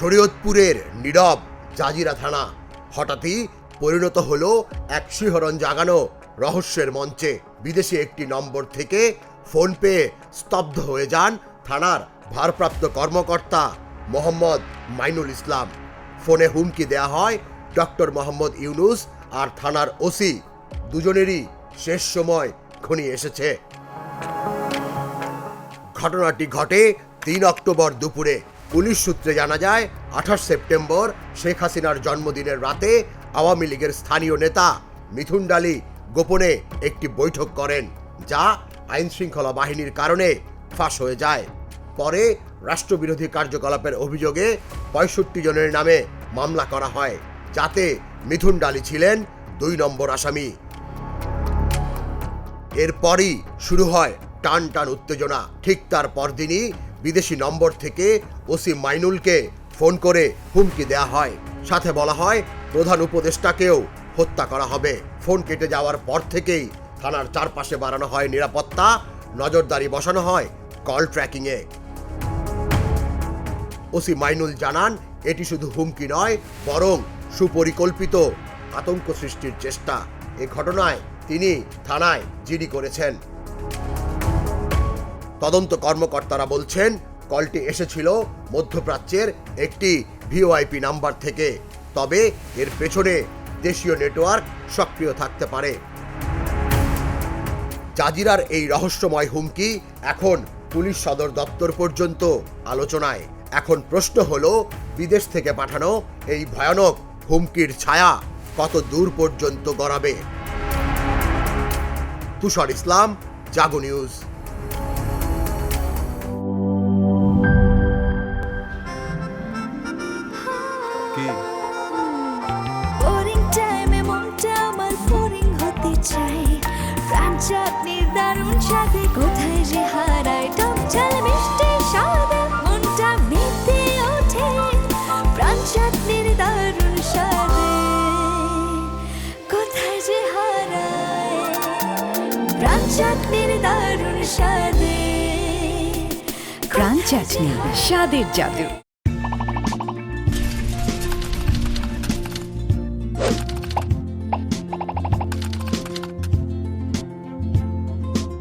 শরীয়তপুরের নীরব জাজিরা থানা। হঠাৎই পরিণত হল এক শিহরণ জাগানো রহস্যের মঞ্চে। বিদেশি একটি নম্বর থেকে ফোন পেয়ে স্তব্ধ হয়ে যান থানার ভারপ্রাপ্ত কর্মকর্তা মোহাম্মদ মাইনুল ইসলাম। ফোনে হুমকি দেয়া হয় ডক্টর মোহাম্মদ ইউনুস আর থানার ওসি। দুজনেরই শেষ সময় ঘনিয়ে এসেছে। ঘটনাটি ঘটে তিন অক্টোবর দুপুরে। পুলিশ সূত্রে জানা যায়, আঠাশ সেপ্টেম্বর শেখ হাসিনার জন্মদিনের রাতে আওয়ামী লীগের স্থানীয় নেতা মিথুন ডালি গোপনে একটি বৈঠক করেন, যা আইন শৃঙ্খলা বাহিনীর কারণে ফাঁস হয়ে যায়। পরে রাষ্ট্রবিরোধী কার্যকলাপের অভিযোগে পঁয়ষট্টি জনের নামে মামলা করা হয়, যাতে মিথুন ডালি ছিলেন দুই নম্বর আসামি। এরপরই শুরু হয় টান টান উত্তেজনা। ঠিক তার পরদিনই বিদেশি নম্বর থেকে ওসি মাইনুলকে ফোন করে হুমকি দেয়া হয়। সাথে বলা হয়, প্রধান উপদেষ্টাকেও হত্যা করা হবে। ফোন কেটে যাওয়ার পর থেকেই থানার চারপাশে বাড়ানো হয় নিরাপত্তা, নজরদারি বসানো হয় কল ট্র্যাকিংয়ে। ওসি মাইনুল জানান, এটি শুধু হুমকি নয়, বরং সুপরিকল্পিত আতঙ্ক সৃষ্টির চেষ্টা। এ ঘটনায় তিনি থানায় জিডি করেছেন। তদন্ত কর্মকর্তারা বলছেন, কলটি এসেছিল মধ্যপ্রাচ্যের একটি ভিওআইপি নাম্বার থেকে। তবে এর পেছনে দেশীয় নেটওয়ার্ক সক্রিয় থাকতে পারে। জাজিরার এই রহস্যময় হুমকি এখন পুলিশ সদর দপ্তর পর্যন্ত আলোচনায়। এখন প্রশ্ন হল, বিদেশ থেকে পাঠানো এই ভয়ানক হুমকির ছায়া কত দূর পর্যন্ত গড়াবে? তুষার ইসলাম, জাগো নিউজ। যত্নের দারুণ সাথে কোথায় যে হারায় টক ঝাল মিষ্টি স্বাদে মনটা ওঠে। প্রাণ দারুণ সাথে কোথায় যে হারায়। প্রাণ দারুণ সাথে প্রাণ চাটনি স্বাদের জাদু।